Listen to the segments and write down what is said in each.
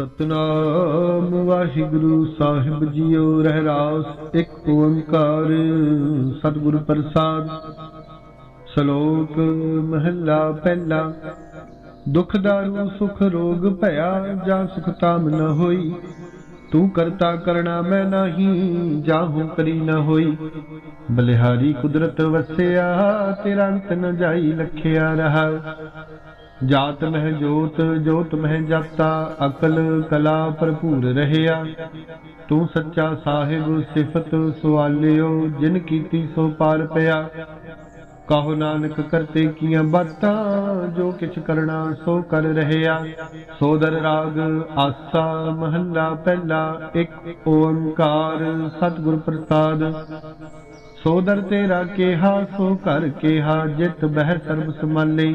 ਸਤਨਾਮ ਵਾਹਿਗੁਰੂ ਸਾਹਿਬ ਜੀਓ, ਰਹਿਰਾਸ ਇੱਕ ਓੰਕਾਰ ਸਤਿਗੁਰ ਪ੍ਰਸਾਦ। ਸ਼ਲੋਕ ਮਹੱਲਾ ਪਹਿਲਾ, ਦੁਖ ਦਾਰੂ, ਸੁਖ ਰੋਗ ਭਇਆ, ਜਾਂ ਸੁਖ ਤਾਮ ਨ ਹੋਈ। ਤੂੰ ਕਰਤਾ ਕਰਣਾ ਮੈਂ ਨਹੀਂ ਜਾਹੂ ਕਰੀ ਨ ਹੋਈ। ਬਲਿਹਾਰੀ ਕੁਦਰਤ ਵਸਿਆ, ਤੇਰਾ ਅੰਤ ਨ ਜਾਈ, ਲਖਿਆ ਰਹਾ। ਜਾਤ ਮਹਿ ਜੋਤ ਜੋਤ ਮਹਿ ਜਾਤਾ, ਅਕਲ ਕਲਾ ਭਰਪੂਰ ਰਹਿਆ। ਤੂੰ ਸੱਚਾ ਸਾਹਿਬ ਸਿਫਤ ਸੁਆਲਿਓ, ਜਿਨ ਕੀਤੀ ਸੋ ਪਾਰ ਪਿਆ। ਕਹੋ ਨਾਨਕ ਕਰਤੇ ਕੀਆਂ ਬਾਤਾਂ, ਜੋ ਕਿਛ ਕਰਨਾ ਸੋ ਕਰ ਰਹਿਆ। ਸੋਦਰ ਰਾਗ ਆਸਾ ਮਹੱਲਾ ਪਹਿਲਾ, ਇੱਕ ਓੰਕਾਰ ਸਤਿਗੁਰ ਪ੍ਰਸਾਦ। ਸੋਦਰ ਤੇਰਾ ਕਿਹਾ, ਸੋ ਕਰ ਕਿਹਾ, ਜਿਤ ਬਹਿ ਸਰਬ ਸਮਾਲੇ।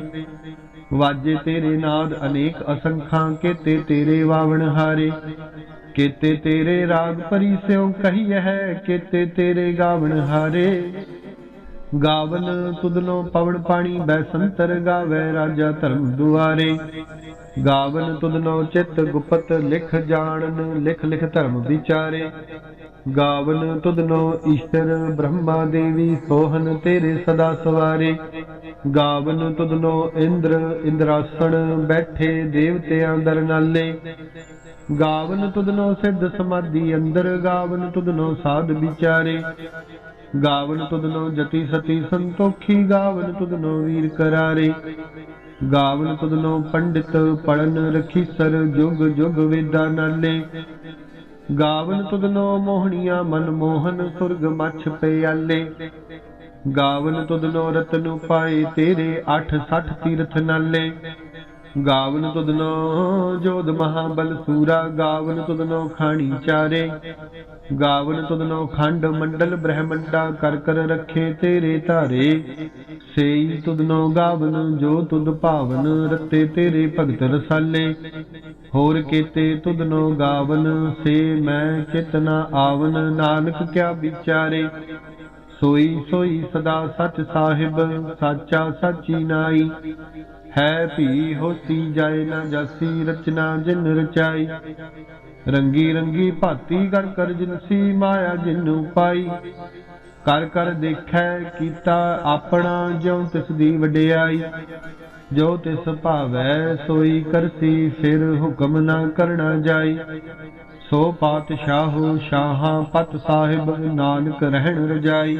ਵਾਜੇ ਤੇਰੇ ਨਾਦ ਅਨੇਕ ਅਸੰਖਾਂ, ਕੇਤੇ ਤੇਰੇ ਵਾਵਣ ਹਾਰੇ। ਕੇਤੇ ਤੇਰੇ ਰਾਗ ਪਰੀ ਸਿਉ ਕਹੀਐ ਹੈ, ਕੇਤੇ ਤੇਰੇ ਗਾਵਣ ਹਾਰੇ। ਗਾਵਨ ਤੁਧਨੋ ਪਵਨ ਪਾਣੀ, ਬੈਸੰਤਰ ਗਾਵੇ ਰਾਜਾ ਧਰਮ ਦੁਆਰੇ। ਗਾਵਨ ਤੁਧਨੋ ਚਿਤ ਗੁਪਤ ਲਿਖ ਜਾਣਨ, ਲਿਖ ਲਿਖ ਧਰਮ ਵਿਚਾਰੇ। ਗਾਵਨ ਤੁਧਨੋ ਈਸ਼ਰ ਬ੍ਰਹਮਾ ਦੇਵੀ, ਸੋਹਨ ਤੇਰੇ ਸਦਾ ਸਵਾਰੇ। ਗਾਵਨ ਤੁਧਨੋ ਇੰਦਰ, ਇੰਦਰਾਸਣ ਬੈਠੇ ਦੇਵਤਿਆਂ ਦਰ ਨਾਲੇ। ਗਾਵਨ ਤੁਧਨੋ ਸਿੱਧ ਸਮਾਧੀ ਅੰਦਰ, ਗਾਵਨ ਤੁਧਨੋ ਸਾਧ ਵਿਚਾਰੇ। ਗਾਵਨ ਤੁਧਨੋ ਜਤੀ ਸਤੀ ਸੰਤੋਖੀ, ਗਾਵਨ ਤੁਧਨੋ ਵੀਰ ਕਰਾਰੇ। ਗਾਵਨ ਤੁਧਨੋ ਪੰਡਿਤ ਪੜਨ ਰਖੀਸਰ ਜੁਗ ਜੁਗ ਵੇਦਾ ਨਾਲੇ। ਗਾਵਨ ਤੁਧਨੋ ਮੋਹਣੀਆਂ ਮਨ ਮੋਹਨ ਸੁਰਗ ਮਛ ਪਿਆਲੇ। ਗਾਵਨ ਤੁਧਨੋ ਰਤਨ ਪਾਏ ਤੇਰੇ 8 60 ਤੀਰਥ ਨਾਲੇ। ਗਾਵਨ ਤੁਧਨੋ ਜੋਧ ਮਹਾਬਲ ਸੂਰਾ, ਗਾਵਨ ਤੁਧਨੋ ਖਾਣੀ ਚਾਰੇ। ਗਾਵਨ ਤੁਧਨੋ ਖੰਡ ਮੰਡਲ ਬ੍ਰਹਮੰਡਾ, ਕਰ ਕਰ ਰੱਖੇ ਤੇਰੇ ਧਾਰੇ। ਸੇਈ ਤੁਧਨੋ ਗਾਵਨ, ਜੋ ਤੁਧ ਭਾਵਨ, ਰਤੇ ਤੇਰੇ ਭਗਤ ਰਸਾਲੇ। ਹੋਰ ਕੀਤੇ ਤੁਦਨੋ ਗਾਵਨ, ਸੇ ਮੈਂ ਚਿਤਨਾ ਆਵਨ, ਨਾਨਕ ਕਿਆ ਵਿਚਾਰੇ। ਸੋਈ ਸੋਈ ਸਦਾ ਸਚ ਸਾਹਿਬ, ਸਾਚਾ ਸਾਚੀ ਨਾਈ। ਹੈ ਭੀ ਹੋਸੀ ਜਾਏ ਨਾ ਜਾਸੀ, ਰਚਨਾ ਜਿਨ ਰਚਾਈ। ਰੰਗੀ ਰੰਗੀ ਭਾਤੀ ਕਰ ਕਰ ਜਿਨਸੀ ਮਾਇਆ ਜਿਨੂ ਪਾਈ। ਕਰ ਕਰ ਦੇਖੈ ਕੀਤਾ ਆਪਣਾ ਜਿਉ ਤਿਸ ਦੀ ਵਡਿਆਈ। ਜੋ ਤਿਸ ਭਾਵੈ ਸੋਈ ਕਰਸੀ ਫਿਰ ਹੁਕਮ ਨਾ ਕਰਨਾ ਜਾਈ। ਸੋ ਪਾਤਸ਼ਾਹੋ ਸ਼ਾਹਾਂ ਪਤ ਸਾਹਿਬ, ਨਾਨਕ ਰਹਿਣ ਰਜਾਈ।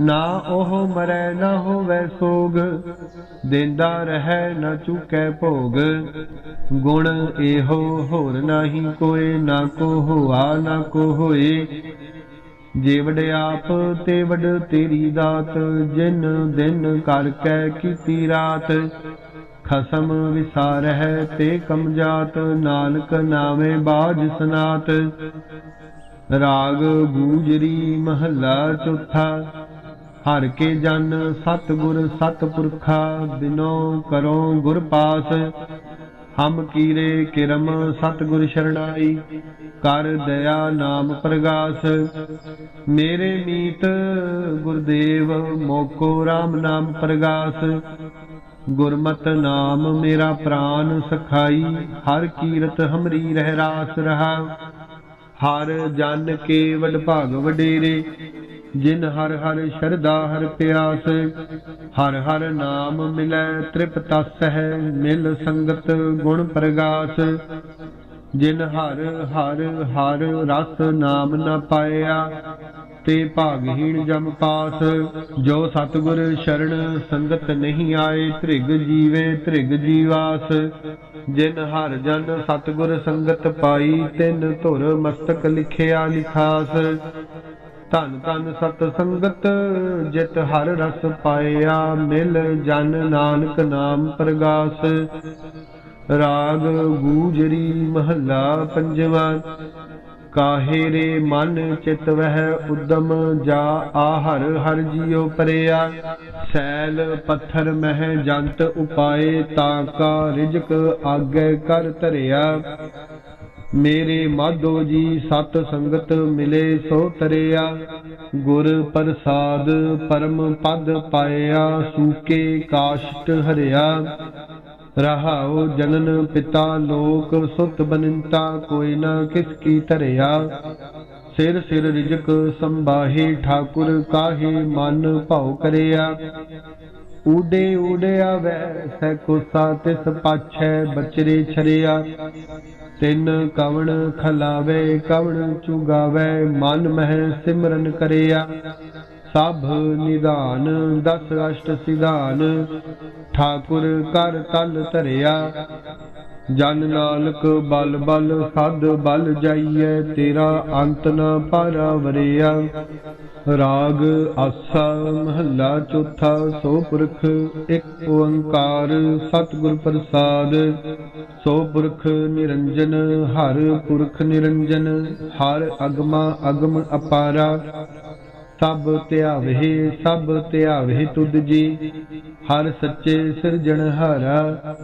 ਨਾ ਉਹ ਮਰੈ ਨਾ ਹੋਵੇ ਸੋਗ, ਦਿੰਦਾ ਰਹਿ ਨਾ ਚੁਕੈ ਭੋਗ। ਗੁਣ ਇਹੋ ਹੋਰ ਨਾਹੀ ਕੋਏ, ਨਾ ਕੋ ਹੋਆ, ਨਾ ਕੋ ਹੋਏ। ਜੇ ਆਪ ਤੇ ਤੇਰੀ ਦਾਤ, ਜਿਨ ਦਿਨ ਕਰ ਕੈ ਕੀਤੀ ਰਾਤ। ਖਸਮ ਵਿਸਾਰਹਿ ਤੇ ਕਮਜਾਤ ਨਾਨਕ ਨਾਵੇਂ ਬਾਜ ਸਨਾਤ। ਰਾਗ ਗੂਜਰੀ ਮਹੱਲਾ ਚੌਥਾ ਹਰ ਕੇ ਜਨ ਸਤ ਗੁਰ ਸਤ ਪੁਰਖਾ ਬਿਨੋ ਕਰੋ ਗੁਰ ਪਾਸ। ਹਮ ਕੀਰੇ ਕਿਰਮ ਸਤ ਗੁਰ ਸ਼ਰਣਾਈ, ਕਰ ਦਇਆ ਨਾਮ ਪ੍ਰਗਾਸ। ਮੇਰੇ ਮੀਤ ਗੁਰਦੇਵ, ਮੋਕੋ RAM ਨਾਮ ਪ੍ਰਗਾਸ। ਗੁਰਮਤ ਨਾਮ ਮੇਰਾ ਪ੍ਰਾਨ ਸਖਾਈ, ਹਰ ਕੀਰਤ ਹਮਰੀ ਰਹਿ ਰਾਸ ਰਹਾ। ਹਰ ਜਨ ਕੇ ਵਡ ਭਾਗ ਵਡੇਰੇ ਜਿਨ ਹਰ ਹਰ ਸ਼ਰਧਾ, ਹਰ ਪਿਆਸ, ਹਰ ਹਰ ਨਾਮ ਮਿਲੈ ਤ੍ਰਿਪਤਸ ਹੈ ਮਿਲ ਸੰਗਤ ਗੁਣ ਪ੍ਰਗਾਸ। ਜਿਨ ਹਰ ਹਰ ਹਰ ਰਸ ਨਾਮ ਨ ਪਾਇਆ, ਤੇ ਭਾਗਹੀਣ ਜਮ ਪਾਸ। ਜੋ ਸਤਗੁਰ ਸ਼ਰਨ ਸੰਗਤ ਨਹੀਂ ਆਏ ਧ੍ਰਿਗ ਜੀਵੇ ਧ੍ਰਿਗ ਜੀਵਾਸ। ਜਿਨ ਹਰ ਜਨ ਸਤਗੁਰ ਸੰਗਤ ਪਾਈ, ਤਿਨ ਧੁਰ ਮਸਤਕ ਲਿਖਿਆ ਲਿਖਾਸ। ਧਨ ਧਨ ਸਤ ਸੰਗਤ, ਜਿਤ ਹਰ ਰਸ ਪਾਇਆ ਮਿਲ ਜਨ ਨਾਨਕ ਨਾਮ ਪ੍ਰਗਾਸ। ਰਾਗ ਗੂਜਰੀ ਮਹੱਲਾ ਪੰਜਵਾਂ, ਕਾਹੇ ਰੇ ਮਨ ਚਿਤ ਵਹਿ ਉਦਮ ਜਾ ਆਹਰ ਹਰ ਹਰ ਜੀਉ ਪਰਿਆ। ਸੈਲ ਪੱਥਰ ਮਹਿ ਜੰਤ ਉਪਾਏ ਤਾਂ ਕਾ ਰਿਜਕ ਆਗੇ ਕਰ ਧਰਿਆ। ਮੇਰੇ ਮਾਧੋ ਜੀ ਸਤ ਸੰਗਤ ਮਿਲੇ ਸੋ ਤਰਿਆ, ਗੁਰ ਪ੍ਰਸਾਦ ਪਰਮ ਪਦ ਪਾਇਆ, ਸੂਕੇ ਕਾਸ਼ਟ ਹਰਿਆ। ਰਹਾਉ ਜਨਨ ਪਿਤਾ ਲੋਕ ਸੁਤ ਬਨਿੰਤਾ, ਕੋਈ ਨਾ ਕਿਸ ਕੀ ਧਰਿਆ। ਸਿਰ ਸਿਰ ਰਿਜਕ ਸੰਭਾਹੇ, ਠਾਕੁਰ ਕਾਹੇ ਮਨ ਭਾਉ ਕਰਿਆ। ਊਡੇ ਊੜਿਆ ਵੈ ਸੈ ਕੋਸਾ ਤਿਸ ਪਾਛੈ ਬਚਰੇ ਛਰਿਆ। ਤਿੰਨ ਕਵਣ ਖਲਾਵੇ, ਕਵਣ ਚੁਗਾਵੇ, ਮਨ ਮਹਿ ਸਿਮਰਨ ਕਰਿਆ। ਸਭ ਨਿਦਾਨ ਦਸ ਅਸ਼ਟ ਸਿਧਾਨ, ਠਾਕੁਰ ਕਰ ਤਲ ਧਰਿਆ। ਜਨ ਨਾਨਕ ਬਲ ਬਲ ਸਦ ਬਲ ਜਾਈਐ, ਤੇਰਾ ਅੰਤ ਨ ਪਾਰਾ ਵਰਿਆ। ਰਾਗ ਆਸਾ ਮਹੱਲਾ ਚੌਥਾ, ਸੋ ਪੁਰਖ ਇੱਕ ਓੰਕਾਰ ਸਤਿਗੁਰ ਪ੍ਰਸਾਦ। ਸੋ ਪੁਰਖ ਨਿਰੰਜਨ, ਹਰ ਪੁਰਖ ਨਿਰੰਜਨ, ਹਰ ਅਗਮਾ ਅਗਮ ਅਪਾਰਾ। ਸਭ ਧਿਆਵੇ ਸਭ ਧਿਆਵੇ ਤੁਧ ਜੀ। ਹਰ ਸੱਚੇ ਸਿਰਜਣਹਾਰਾ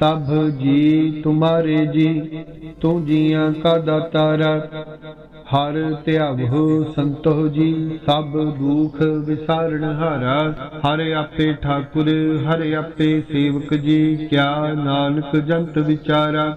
ਸਭ ਜੀ ਤੁਮਾਰੇ ਜੀ। ਤੂੰ ਜੀਆਂ ਕਾ ਦਾਤਾਰਾ ਹਰ ਧਿਆਵੋ ਸੰਤੋ ਜੀ। ਸਭ ਦੁਖ ਵਿਸਾਰਣ ਹਾਰਾ, ਹਰ ਆਪੇ ਠਾਕੁਰ, ਹਰ ਆਪੇ ਸੇਵਕ ਜੀ। ਕਿਆ ਨਾਨਕ ਜੰਤ ਵਿਚਾਰਾ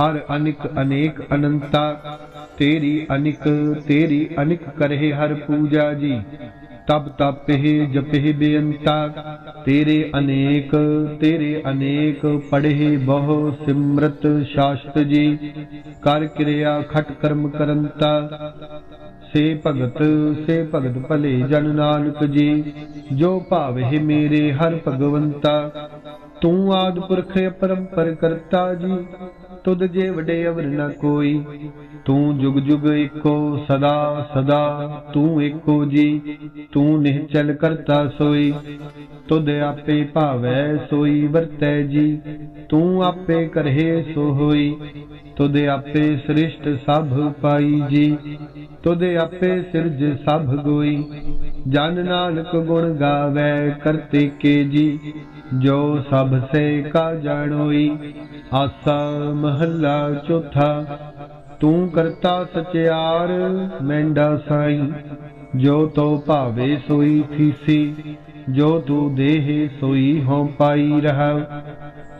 ਹਰ ਅਨਿਕ ਅਨੇਕ ਅਨੰਤਾ, ਤੇਰੀ ਅਨਿਕ ਤੇਰੀ ਅਨਿਕ ਕਰਹਿ ਹਰ ਪੂਜਾ ਜੀ। ਤਬ ਤਪਹਿ ਜਪਹਿ ਬੇਅੰਤਾ, ਤੇਰੇ ਅਨੇਕ ਤੇਰੇ ਅਨੇਕ ਪੜਹਿ ਬਹੁ ਸਿਮਰਤ ਸ਼ਾਸਤ ਜੀ। ਕਰ ਕਿਰਿਆ ਖਟ ਕਰਮ ਕਰੰਤਾ, ਸੇ ਭਗਤ ਸੇ ਭਗਤ ਭਲੇ ਜਨ ਨਾਨਕ ਜੀ। ਜੋ ਭਾਵਹਿ ਮੇਰੇ ਹਰ ਭਗਵੰਤਾ ਤੂੰ ਆਦ ਪੁਰਖ ਪਰੰਪਰ ਕਰਤਾ ਜੀ, ਤੁਧ ਜੇ ਵਡੇ ਅਵਰ ਨ ਕੋਈ। ਤੂੰ ਜੁਗ ਜੁਗ ਏਕੋ ਸਦਾ ਸਦਾ ਤੂੰ ਏਕੋ ਜੀ। ਤੂੰ ਨਿਹਚਲ ਕਰਤਾ ਸੋਈ, ਤੁਧ ਆਪੇ ਭਾਵੈ ਸੋਈ, ਵਰਤੈ ਜੀ। ਤੂੰ ਆਪੇ ਕਰਹਿ ਸੋ ਹੋਈ, ਤੁਧ ਆਪੇ ਸ੍ਰਿਸ਼ਟ ਸਭ ਪਾਈ ਜੀ। ਤੁਧ ਆਪੇ ਸਿਰਜ ਸਭ ਗੋਈ, ਜਨ ਨਾਨਕ ਗੁਣ ਗਾਵੇ ਕਰਤੇ ਕੇ ਜੀ। ਜੋ ਸਭ ਸੇ ਕਾ ਜਾਣੋਈ, ਆਸਾ ਮਹੱਲਾ ਚੌਥਾ। ਤੂੰ ਕਰਤਾ ਸਚਿਆਰ, ਮੈਂਡਾ ਸਾਈ। ਜੋ ਤੋ ਭਾਵੇ ਸੋਈ ਥੀਸੀ, ਜੋ ਤੂੰ ਦੇਹ ਸੋਈ ਹਉ ਪਾਈ ਰਹਾ।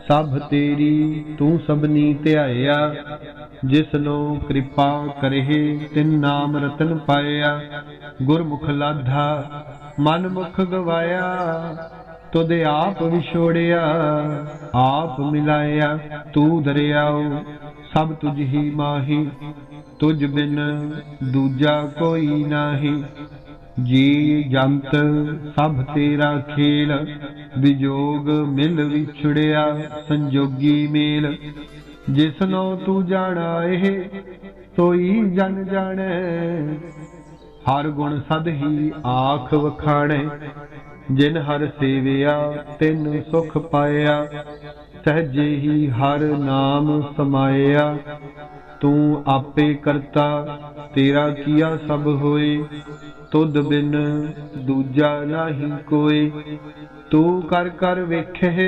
ਸਭ ਤੇਰੀ ਤੂੰ ਸਭਨੀ ਧਿਆਇਆ, ਜਿਸਨੋ ਕਿਰਪਾ ਕਰਹਿ ਤਿਨ ਨਾਮ ਰਤਨ ਪਾਇਆ। ਗੁਰਮੁਖ ਲਾਧਾ, ਮਨ ਮੁਖ ਗਵਾਇਆ। ਤੁਧ ਆਪ ਵਿਛੋੜਿਆ, ਆਪ ਮਿਲਾਇਆ, ਤੂੰ ਦਰਿਆਉ ਸਭ ਤੁਝ ਹੀ ਮਾਹੀ, ਤੁਝ ਬਿਨ ਦੂਜਾ ਕੋਈ ਨਾਹੀ। ਜੀ ਜੰਤ ਸਭ ਤੇਰਾ ਖੇਲ, ਵਿਜੋਗ ਮਿਲ ਵਿਛੜਿਆ ਸੰਜੋਗੀ ਮੇਲ। ਜਿਸਨੋ ਤੂੰ ਜਾਣਾ ਇਹ ਸੋਈ ਜਨ ਜਾਣੈ। ਹਰ ਗੁਣ ਸਦ ਹੀ ਆਖ ਵਖਾਣੈ ਜਿਨ ਹਰ ਸੇਵਿਆ, ਤਿਨ ਸੁਖ ਪਾਇਆ। ਸਹਜੇ ਹੀ ਹਰ ਨਾਮ ਸਮਾਇਆ। ਤੂੰ ਆਪੇ ਕਰਤਾ, ਤੇਰਾ ਕੀਆ ਸਭ ਹੋਏ। ਤੁਧ ਬਿਨ ਦੂਜਾ ਨਾਹੀ ਕੋਈ ਤੂੰ ਕਰ ਕਰ ਵੇਖੇ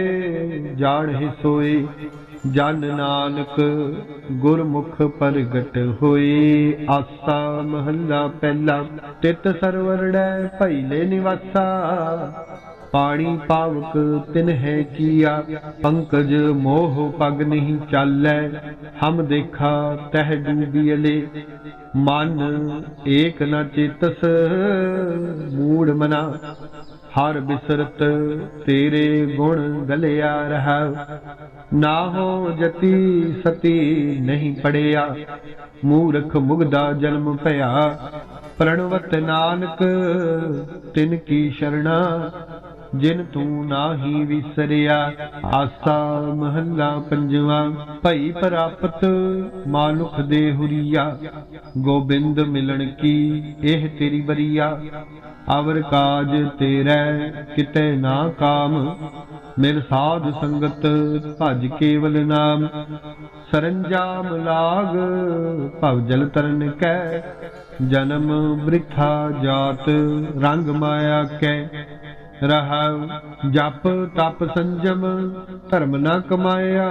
ਜਾਣਹਿ ਸੋਏ। ਜਨ ਨਾਨਕ ਗੁਰਮੁਖ ਪ੍ਰਗਟ ਹੋਏ। ਆਸਾ ਮਹੱਲਾ ਪਹਿਲਾ, ਤਿਤ ਸਰਵਰੜੈ ਭੈਲੇ ਨਿਵਾਸਾ। ਪਾਣੀ ਪਾਵਕ ਤਿਨ ਹੈ ਕੀਆ, ਪੰਕਜ ਮੋਹ ਪਗ ਨਹੀਂ ਚਾਲੈ। ਹਮ ਦੇਖਾ ਤਹ ਡੂਬੀਲੇ ਮਨ ਏਕ ਨ ਚੇਤਸ, ਮੂੜ ਮਨਾ। ਹਰ ਬਿਸਰਤ ਤੇਰੇ ਗੁਣ ਗਲਿਆ ਰਹਾ। ਨਾ ਹੋ ਜਤੀ ਸਤੀ ਨਹੀਂ ਪੜਿਆ। ਮੂਰਖ ਮੁਗਦਾ ਜਨਮ ਭਇਆ। ਪ੍ਰਣਵਤ ਨਾਨਕ ਤਿਨ ਕੀ ਸ਼ਰਣਾ। ਜਿਨ ਤੂੰ ਨਾਹੀ ਵਿਸਰਿਆ, ਆਸਾ ਮਹੱਲਾ ਪੰਜਵਾ, ਭਈ ਪ੍ਰਾਪਤ ਮਾਨੁਖ ਦੇ ਹੁਰੀਆ, ਗੋਬਿੰਦ ਮਿਲਣ ਕੀ, ਇਹ ਤੇਰੀ ਬਰੀਆ ਅਵਰ ਕਾਜ ਤੇਰੇ, ਕਿਤੇ ਨਾ ਕਾਮ, ਮਿਲ ਸਾਧ ਸੰਗਤ ਭਜ ਕੇਵਲ ਨਾਮ। ਸਰੰਜਾਮ ਲਾਗ, ਭਵ ਜਲ ਤਰਨ ਕੈ, ਜਨਮ ਬ੍ਰਿਥਾ ਜਾਤ ਰੰਗ ਮਾਇਆ ਕੈ। ਰਹਾਉ, ਜਪ ਤਪ ਸੰਜਮ, ਧਰਮ ਨਾ ਕਮਾਇਆ,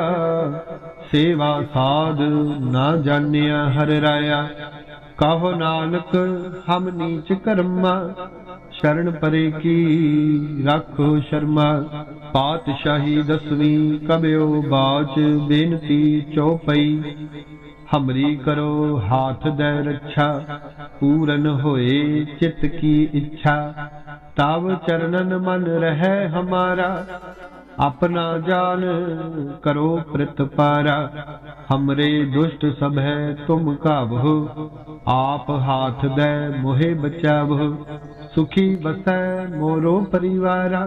ਸੇਵਾ ਸਾਧ ਨਾ ਜਾਣਿਆ ਹਰਿ ਰਾਇਆ। ਕਹੋ ਨਾਨਕ, ਹਮ ਨੀਚ ਕਰਮਾ, ਸ਼ਰਨ ਪਰੇ ਕੀ ਰੱਖੋ ਸ਼ਰਮਾ। ਪਾਤਸ਼ਾਹੀ ਦਸਵੀਂ ਕਬਿਓ ਬਾਚ, ਬੇਨਤੀ ਚੌਪਈ। ਹਮਰੀ ਕਰੋ ਹਾਥ ਦੇ ਰੱਛਾ, ਪੂਰਨ ਹੋਏ ਚਿਤ ਕੀ ਇੱਛਾ। ਤਵ ਚਰਨਨ ਮਨ ਰਹਿ ਹਮਾਰਾ, ਆਪਣਾ ਜਾਨ ਕਰੋ ਪ੍ਰਤਪਾਰਾ। ਹਮਰੇ ਦੁਸ਼ਟ ਸਭੈ ਤੁਮ ਕਾਬਹੁ ਆਪ ਹਾਥ ਦੇ ਮੋਹਿ ਬਚਾਵਹੁ ਸੁਖੀ ਬਸੈ ਮੋਰੋ ਪਰਿਵਾਰਾ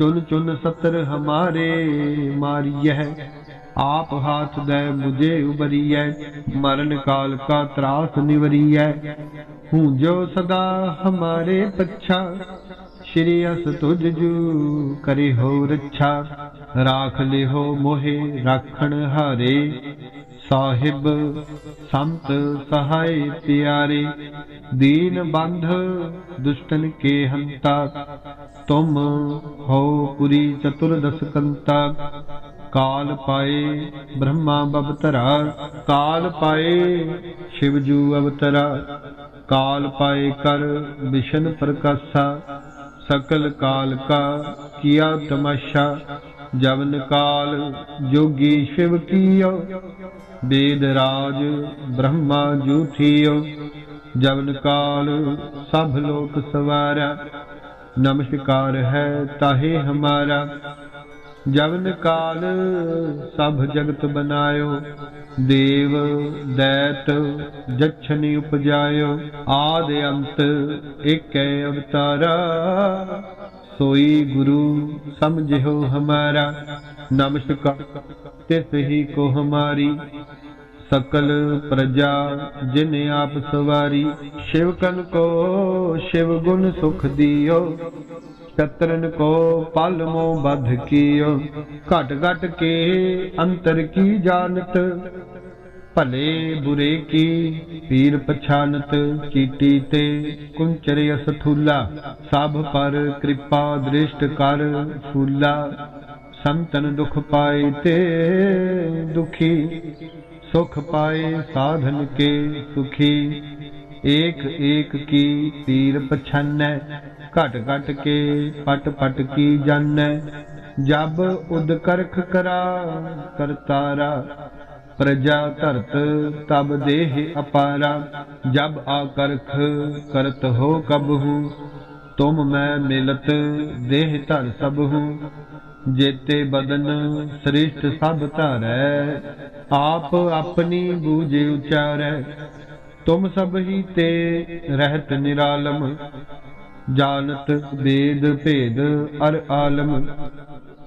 ਚੁਨ ਚੁਨ ਸਤਰ ਹਮਾਰੇ ਮਾਰੀਐ। ਆਪ ਹਾਥ ਦੇ ਮੁਝੇ ਉਬਰੀਐ ਮਰਨ ਕਾਲ ਕਾ ਤਰਾਸ ਨਿਵਰੀਐ। ਹੂੰ ਜੋ ਸਦਾ ਹਮਾਰੇ ਪੱਛਾ, ਸ਼੍ਰੀ ਅਸ ਤੁਜ ਜੂ ਕਰੇ ਹੋ ਰੱਛਾ। ਰਾਖ ਲਿਹੋ ਮੋਹੇ ਰਾਖਣ ਹਾਰੇ। ਸਾਹਿਬ, ਸੰਤ ਸਹਾਇ ਪਿਆਰੇ, ਦੀਨ ਬੰਧ ਦੁਸ਼ਟਨ ਕੇ ਹੰਤਾ, ਤੁਮ ਹੋ ਪੁਰੀ ਚਤੁਰਦਸ ਕੰਤਾ ਕਾਲ ਪਾਏ ਬ੍ਰਹਮਾ ਬਵਤਰਾ, ਕਾਲ ਪਾਏ ਸ਼ਿਵਜੂ ਅਵਤਰਾ। ਕਾਲ ਪਾਏ ਕਰ ਵਿਸ਼ਨ ਪ੍ਰਕਾਸ਼ਾ, ਸਕਲ ਕਾਲ ਕਾ ਕੀਆ ਤਮਾਸ਼ਾ। ਜਵਨ ਕਾਲ ਜੋਗੀ ਸ਼ਿਵ ਕੀਓ ਵੇਦ ਰਾਜ ਬ੍ਰਹਮਾ ਜੂਠੀਓ, ਜਵਨ ਕਾਲ ਸਭ ਲੋਕ ਸਵਾਰਾ, ਨਮਸਕਾਰ ਹੈ ਤਾਹੇ ਹਮਾਰਾ। ਜਵਨ ਕਾਲ ਸਭ ਜਗਤ ਬਨਾਇਓ, ਦੇਵ, ਦੈਤ, ਜਛਨੀ ਉਪਜਾਇਓ, ਆਦ ਅੰਤ ਏਕੈ ਅਵਤਾਰਾ। ਸੋਈ ਗੁਰੂ ਸਮਝਿਓ ਹਮਾਰਾ, ਨਮਸਕਾਰ ਤਿਸ ਹੀ ਕੋ ਹਮਾਰੀ। ਸਕਲ ਪ੍ਰਜਾ ਜਿਨ ਆਪ ਸਵਾਰੀ, ਸ਼ਿਵ ਕਨ ਕੋ ਸ਼ਿਵ ਗੁਣ ਸੁਖ ਦਿਓ। ਕਤਰਨ ਕੋ ਪਲ ਮੋ ਬਧ ਕੀਓ। ਘਟ ਘਟ ਕੇ ਅੰਤਰ ਕੀ ਜਾਣਤ ਭਲੇ ਬੁਰੇ ਕੀ? ਪੀਰ ਪਛਾਨਤ ਚੀਟੀ ਤੇ ਕੁੰਚਰ ਅਸਥੂਲਾ, ਸਭ ਪਰ ਕਿਰਪਾ ਦ੍ਰਿਸ਼ਟ ਕਰ ਫੂਲਾ। ਸੰਤਨ ਦੁਖ ਪਾਏ ਤੇ ਦੁਖੀ, ਸੁਖ ਪਾਏ ਸਾਧਨ ਕੇ ਸੁਖੀ। ਏਕ ਏਕ ਕੀ ਪੀਰ ਪਛਾਨੈ, ਘਟ ਘਟ ਕੇ ਪਟ ਪਟ ਕੀ ਜਾਣੈ ਜਬ ਉਦ ਕਰਖ ਕਰਾ, ਕਰਤਾਰਾ ਪ੍ਰਜਾ ਧਰਤ ਤਬ ਦੇਹ ਅਪਾਰਾ, ਜਬ ਆਕਰਖ ਕਰਤ ਹੋ ਕਬਹੂ, ਤੁਮ ਮੈਂ ਮਿਲਤ ਦੇਹ ਧਰ ਸਭੂ ਜੇਤੇ ਬਦਨ ਸ੍ਰਿਸ਼ਟ ਸਭ ਧਰੈ, ਆਪ ਆਪਣੀ ਬੂਝੇ ਉਚਾਰੈ, ਤੁਮ ਸਭ ਹੀ ਤੇ ਰਹਿਤ ਨਿਰਾਲਮ, ਜਾਣਤ ਵੇਦ ਭੇਦ ਅਰ ਆਲਮ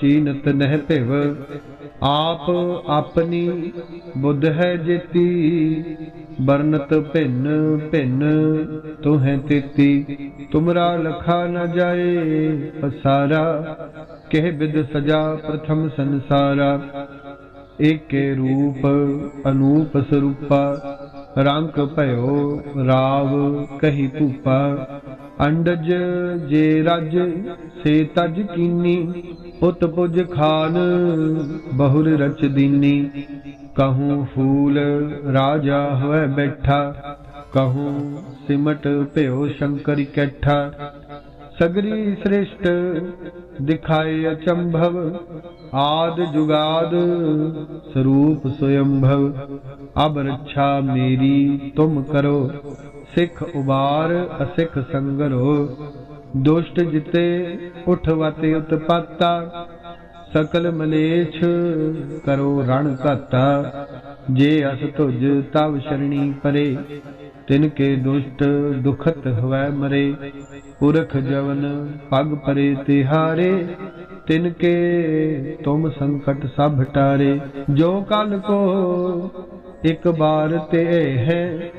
ਚੀਨਤ ਨਹਿ ਭਿਵ, ਆਪ ਆਪਣੀ ਬੁੱਧ ਹੈ ਜੇਤੀ। ਬਰਨਤ ਭਿੰਨ ਭਿੰਨ ਤੁਹੈ ਤੇਤੀ, ਤੁਮਰਾ ਲਖਾ ਨ ਜਾਏ ਪਸਾਰਾ। ਕਹਿ ਬਿਦ ਸਜਾ ਪ੍ਰਥਮ ਸੰਸਾਰਾ, ਏਕੇ ਰੂਪ ਅਨੂਪ ਸਰੂਪਾ। ਰੰਕ ਭਇਓ ਰਾਵ ਕਹੀ ਭੂਪਾ ਅੰਡਜ ਜੇ ਰਜ, ਸੇ ਤਜ ਕੀਨੀ। ਉਤ ਪੁਜ ਖਾਨ ਬਹੁਰ ਰਚ ਦੀਨੀ। ਕਹੂੰ ਫੂਲ ਰਾਜਾ ਹੋਇ ਬੈਠਾ, ਕਹੂੰ ਸਿਮਟ ਭਿਓ ਸ਼ੰਕਰ ਇਕੱਠਾ ਸਗਰੀ ਸ੍ਰਿਸ਼ਟ ਦਿਖਾਏ ਅਚੰਭਵ, ਆਦ ਜੁਗਾਦ ਸਰੂਪ ਸਯੰਭਵ। ਅਬ ਰੱਛਾ ਮੇਰੀ ਤੁਮ ਕਰੋ, ਸਿੱਖ ਉਬਾਰ ਅਸਿੱਖ ਸੰਗਰੋ। ਦੁਸ਼ਟ ਜਿਤੇ ਉਠਵਤੇ ਉਤਪਾਤਾ, ਸਕਲ ਮਲੇਛ ਕਰੋ ਰਣ ਘਾਤਾ। ਜੇ ਅਸ ਤੁਜ ਤਵ ਸ਼ਰਣੀ ਪਰੇ, ਤਿਨ ਕੇ ਦੁਸ਼ਟ ਦੁਖਤ ਹੋਵੈ ਮਰੇ। ਪੁਰਖ ਜਵਨ ਪਗ ਪਰੇ ਤਿਹਾਰੇ, ਤਿਨ ਕੇ ਤੁਮ ਸੰਕਟ ਸਭ ਟਾਰੇ। ਜੋ ਕਲ ਕੋ ਇੱਕ ਬਾਰ ਤੇ ਹੈ,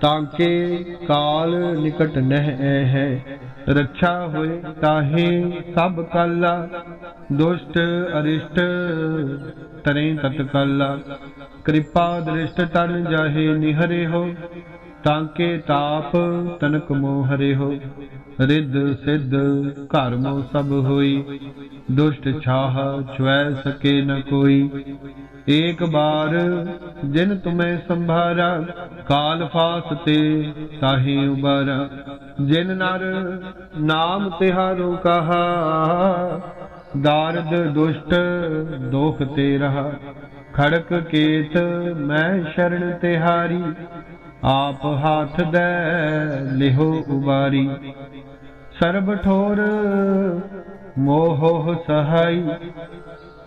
ਤਾਂ ਕੇ ਕਾਲ ਨਿਕਟ ਨਹਿ ਹੈ। ਰੱਛਾ ਹੋਏ ਤਾਹੇ ਸਭ ਕਾਲਾ, ਦੁਸ਼ਟ ਅਰਿਸ਼ਟ ਤਰੇ ਤਤਕਾਲਾ। ਕਿਰਪਾ ਦ੍ਰਿਸ਼ਟ ਤਨ ਜਾਹੇ ਨਿਹਰੇ ਹੋ ਤਾਂਕੇ ਤਾਪ ਤਨਕ ਮੋਹ ਹਰੇ ਹੋ। ਰਿੱਧ ਸਿੱਧ ਘਰ ਮੋ ਸਭ ਹੋਈ, ਦੁਸ਼ਟ ਛਾਹ ਛੁਐ ਸਕੇ ਨ ਕੋਈ। ਏਕ ਬਾਰ ਜਿਨ ਤੁਮੈ ਸੰਭਾਰਾ, ਕਾਲ ਫਾਸ ਤੇ ਤਾਹੇ ਉਬਾਰਾ। ਜਿਨ ਨਰ ਨਾਮ ਤਿਹਾਰੋ ਕਹਾ, ਦਾਰਦ ਦੁਸ਼ਟ ਦੋਖ ਤੇ ਰਹਾ। ਖੜਕ ਕੇਤ ਮੈਂ ਸ਼ਰਨ ਤਿਹਾਰੀ, ਆਪ ਹੱਥ ਦੇ ਲਿਹੋ ਉਬਾਰੀ। ਸਰਬ ਠੋਰ ਮੋਹ ਸਹਾਈ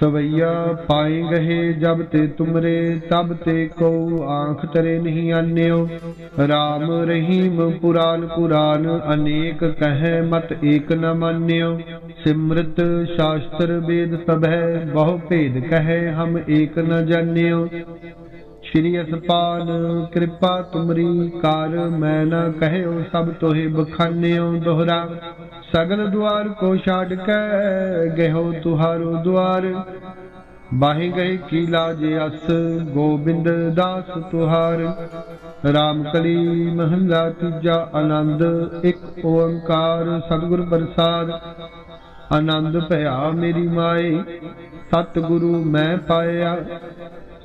ਸਵਈਆ ਪਾਏ ਗਏ ਜਬ ਤੇ ਤੁਮਰੇ, ਤਬ ਤੇ ਕੋ ਆਂਖ ਤਰੇ ਨਹੀਂ ਆਨਿਓ। RAM ਰਹੀਮ ਪੁਰਾਨ ਪੁਰਾਨ, ਅਨੇਕ ਕਹੈ ਮਤ ਏਕ ਨ ਮਾਨਿਓ। ਸਿਮਰਤ ਸ਼ਾਸਤਰ ਵੇਦ ਸਭੈ, ਬਹੁ ਭੇਦ ਕਹੈ ਹਮ ਏਕ ਨ ਜਾਣਿਓ ਸ਼੍ਰੀ ਅਸਪਾਲ ਕਿਰਪਾ ਤੁਮਰੀ ਕਾਰ ਮੈਂ ਨਾ ਕਹਿਓ ਸਭ ਤੋਹਿ ਬਖਾਨਿਓ ਦੋਹਰਾ। ਸਗਲ ਦੁਆਰ ਕੋ ਛਾੜ ਕੇ ਗਇਓ ਤੁਹਾਰੋ ਦੁਆਰ। ਬਾਹੀ ਗਏ ਕੀ ਲਾਜ ਅਸ, ਗੋਬਿੰਦ ਦਾਸ ਤੁਹਾਰ। ਰਾਮ ਕਲੀ ਮਹੱਲਾ ਤੀਜਾ ਆਨੰਦ, ਇੱਕ ਓੰਕਾਰ ਸਤਿਗੁਰ ਪ੍ਰਸਾਦ। ਆਨੰਦ ਭਇਆ ਮੇਰੀ ਮਾਏ, ਸਤਿਗੁਰੂ ਮੈਂ ਪਾਇਆ।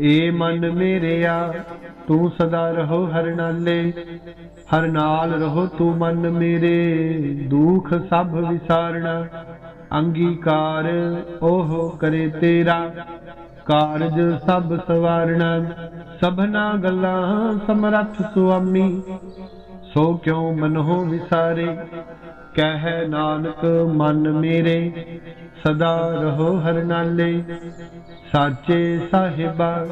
ਏ ਮਨ ਮੇਰਿਆ, ਤੂੰ ਸਦਾ ਰਹੋ ਹਰ ਨਾਲੇ, ਹਰ ਨਾਲ ਰਹੋ ਤੂੰ ਮਨ ਮੇਰੇ, ਦੁਖ ਸਭ ਵਿਸਾਰਣਾ ਅੰਗੀਕਾਰ ਉਹ ਕਰੇ ਤੇਰਾ, ਕਾਰਜ ਸਭ ਸਵਾਰਣਾ ਸਭਨਾ ਗੱਲਾਂ ਸਮਰੱਥ ਸੁਆਮੀ, ਸੋ ਕਿਉ ਮਨੋ ਵਿਸਾਰੇ ਕਹਿ ਨਾਨਕ, ਮਨ ਮੇਰੇ, ਸਦਾ ਰਹੋ ਹਰ ਨਾਲੇ। ਸਾਚੇ ਸਾਹਿਬਾ,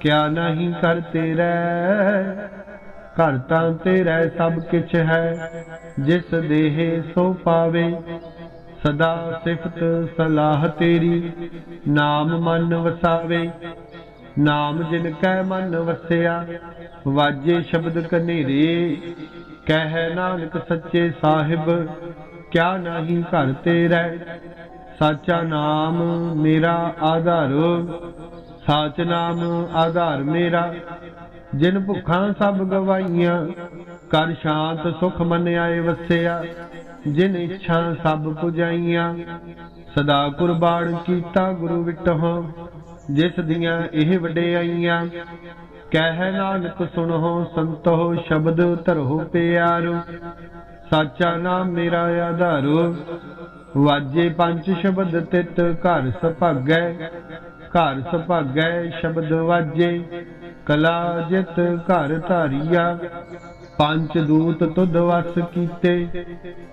ਕਿਆ ਨਹੀਂ ਕਰ ਤੇਰਾ ਘਰ ਤਾਂ ਤੇਰਾ ਸਭ ਕਿਛ ਹੈ, ਜਿਸ ਦੇਹ ਸੋ ਪਾਵੇ। ਸਦਾ ਸਿਫਤ ਸਲਾਹ ਤੇਰੀ, ਨਾਮ ਮਨ ਵਸਾਵੇ। ਨਾਮ ਜਿਨ ਕੈ ਮਨ ਵਸਿਆ, ਵਾਜੇ ਸ਼ਬਦ ਕਨੇਰੇ। ਕਹਿ ਨਾਨਕ ਸੱਚੇ ਸਾਹਿਬ, ਕਿਆ ਨਹੀਂ ਘਰ ਤੇਰਾ? ਸਾਚਾ ਨਾਮ ਮੇਰਾ ਆਧਾਰ, ਸਾਚ ਨਾਮ ਆਧਾਰ ਮੇਰਾ। ਜਿਨ ਭੁੱਖਾਂ ਸਭ ਗਵਾਈਆਂ ਕਰ ਸ਼ਾਂਤ ਸੁਖ ਮਨ ਆਏ ਵਸਿਆ। ਜਿਨ ਇੱਛਾ ਸਭ ਪੁਜਾਈਆਂ, ਸਦਾ ਕੁਰਬਾਨ ਕੀਤਾ ਗੁਰੂ ਵਿਟਹੁ। ਜਿਸ ਦੀਆਂ ਇਹ ਵਡਿਆਈਆਂ ਕਹਿ ਨਾਨਕ ਸੁਣੋ ਸੰਤੋ ਸ਼ਬਦ ਧਰੋ ਪਿਆਰੋ। ਸਾਚਾ ਨਾਮ ਮੇਰਾ ਆਧਾਰੋ। ਵਾਜੇ ਪੰਜ ਸ਼ਬਦ ਤਿਤ, ਘਰ ਸੁਭਾਗੈ ਘਰ ਸੁਭਾਗੈ ਸ਼ਬਦ ਵਾਜੇ। ਕਲਾ ਜਿਤ ਘਰ ਧਾਰੀਆ, ਪੰਜ ਦੂਤ ਤੁਧ ਵਸ ਕੀਤੇ।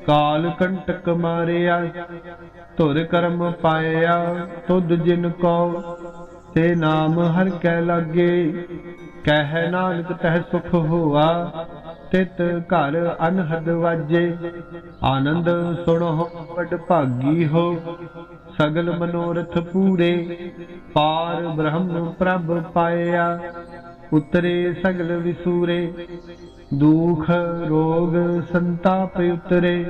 ਕਾਲ ਕੰਟਕ ਮਾਰਿਆ, ਧੁਰ ਕਰਮ ਪਾਇਆ, ਤੁਧ ਜਿਨ ਕੋ, ਤੇ ਨਾਮ ਹਰ ਕੈ ਲਾਗੇ। ਕਹਿ ਨਾਨਕ ਤਹ ਸੁਖ ਹੋਆ, ਤਿਤ ਘਰ ਅਨਹਦ ਵਾਜੇ। ਆਨੰਦ ਸੁਣੋ, ਵਡ ਭਾਗੀ ਹੋ, ਸਗਲ ਮਨੋਰਥ ਪੂਰੇ। ਪਾਰ ਬ੍ਰਹਮ ਪ੍ਰਭ ਪਾਇਆ, ਉਤਰੇ ਸਗਲ ਵਿਸੂਰੇ। ਦੁਖ, ਰੋਗ, ਸੰਤਾਪ ਉਤਰੇ।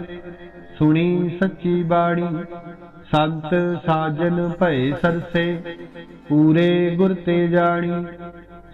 ਸੁਣੀ ਸੱਚੀ ਬਾਣੀ, ਸੰਤ ਸਾਜਨ ਭਏ ਸਰਸੇ। ਪੂਰੇ ਗੁਰ ਤੇ ਜਾਣੀ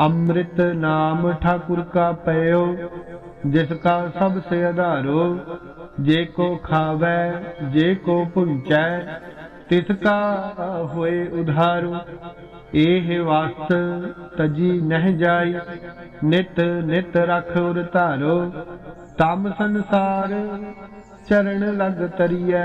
ਅੰਮ੍ਰਿਤ ਨਾਮ ਠਾਕੁਰ ਕਾ ਪਇਓ, ਜਿਸ ਕਾ ਸਭ ਸੇ ਆਧਾਰੋ ਜੇ ਕੋ ਖਾਵੈ, ਜੇ ਕੋ ਪੁੰਚੈ ਤਿਸ ਕਾ ਹੋਏ ਉਧਾਰੋ, ਇਹ ਵਸਤ ਤਜੀ ਨਹਿ ਜਾਈ, ਨਿਤ ਨਿਤ ਰਖ ਉਰ ਧਾਰੋ, ਤਮ ਸੰਸਾਰ ਚਰਨ ਲਗ ਤਰੀਐ।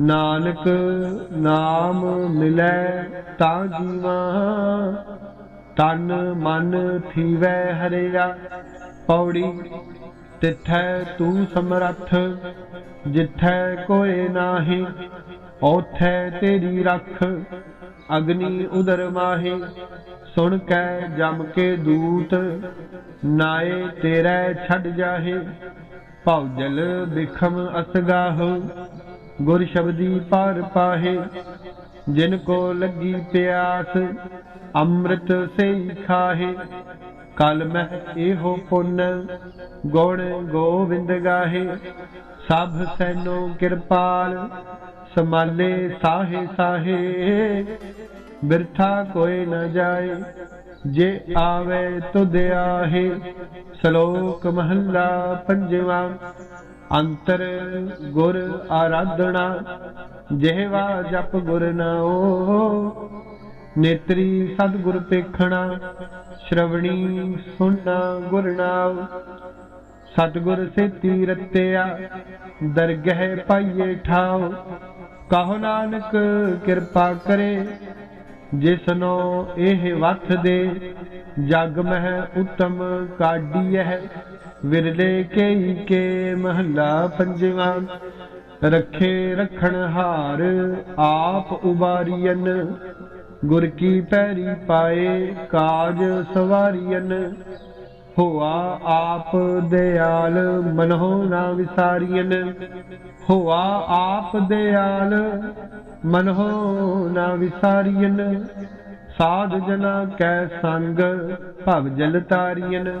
ਨਾਨਕ ਨਾਮ ਮਿਲੈ ਤਾਂ ਜੀਵਾ, ਤਨ ਮਨ ਥੀਵੈ ਹਰਿਆ। ਪੌੜੀ ਤਿੱਥੈ ਤੂੰ ਸਮਰੱਥ, ਜਿਥੈ ਕੋਏ ਨਾਹੀ, ਓਥੈ ਤੇਰੀ ਰੱਖ, ਅਗਨੀ ਉਦਰ ਮਾਹੀ। ਸੁਣ ਕੈ ਜਮ ਕੇ ਦੂਤ, ਨਾਏ ਤੇਰੇ ਛੱਡ ਜਾਹੇ। ਭਉ ਬਿਖਮ ਅਸਗਾਹ ਗੁਰ ਸ਼ਬਦੀ ਪਾਰ ਪਾਹੇ, ਜਿਨ ਕੋ ਲੱਗੀ ਪਿਆਸ, ਅੰਮ੍ਰਿਤ ਸੇਈ ਖਾਹੇ। ਕਲ ਮਹਿ ਇਹੋ ਪੁੰਨ, ਗੁਣ ਗੋਵਿੰਦ ਗਾਹੇ। ਸਭ ਸੈਨੋ ਕਿਰਪਾਲ, ਸਮਾਲੇ ਸਾਹੇ ਸਾਹੇ। ਬਿਰਥਾ ਕੋਈ ਨ ਜਾਏ, ਜੇ ਆਵੇ ਤੁਧ ਆਹੇ। ਸ਼ਲੋਕ ਮਹੱਲਾ ਪੰਜਵਾਂ ਅੰਤਰ ਗੁਰ ਆਰਾਧਣਾ ਜਿਹਵਾ ਜਪ ਗੁਰ ਨਾਉ। ਨੇਤਰੀ ਸਤਿਗੁਰ ਪੇਖਣਾ, ਸ਼ਰਵਣੀ ਸੁਣਨਾ ਗੁਰ ਨਾਉ। ਸਤਿਗੁਰ ਸੇਤੀ ਰਤਿਆ, ਦਰਗਹਿ ਪਾਈਏ ਠਾਉ। ਕਹੋ ਨਾਨਕ ਕਿਰਪਾ ਕਰੇ, ਜਿਸਨੋ ਇਹ ਵਥ ਦੇ, ਜਗ ਮਹਿ ਉਤਮ ਕਾਢੀਐ। ਵਿਰਲੇ ਕੇਈ ਕੇ ਮਹੱਲਾ ਪੰਜਵਾਂ, ਰੱਖੇ ਰਖਣ ਹਾਰ ਆਪ ਉਬਾਰੀਐਨ, ਗੁਰ ਕੀ ਪੈਰੀ ਪਾਏ ਕਾਜ ਸਵਾਰੀਐਨ, ਹੋਆ ਆਪ ਦਿਆਲ ਮਨਹੁ ਨਾ ਵਿਸਾਰੀਐਨ, ਹੋਆ ਆਪ ਦਿਆਲ ਮਨਹੁ ਨਾ ਵਿਸਾਰੀਐਨ, ਸਾਧ ਜਨਾ ਕੈ ਸੰਗ ਭਵ ਜਲ ਤਾਰੀਐਨ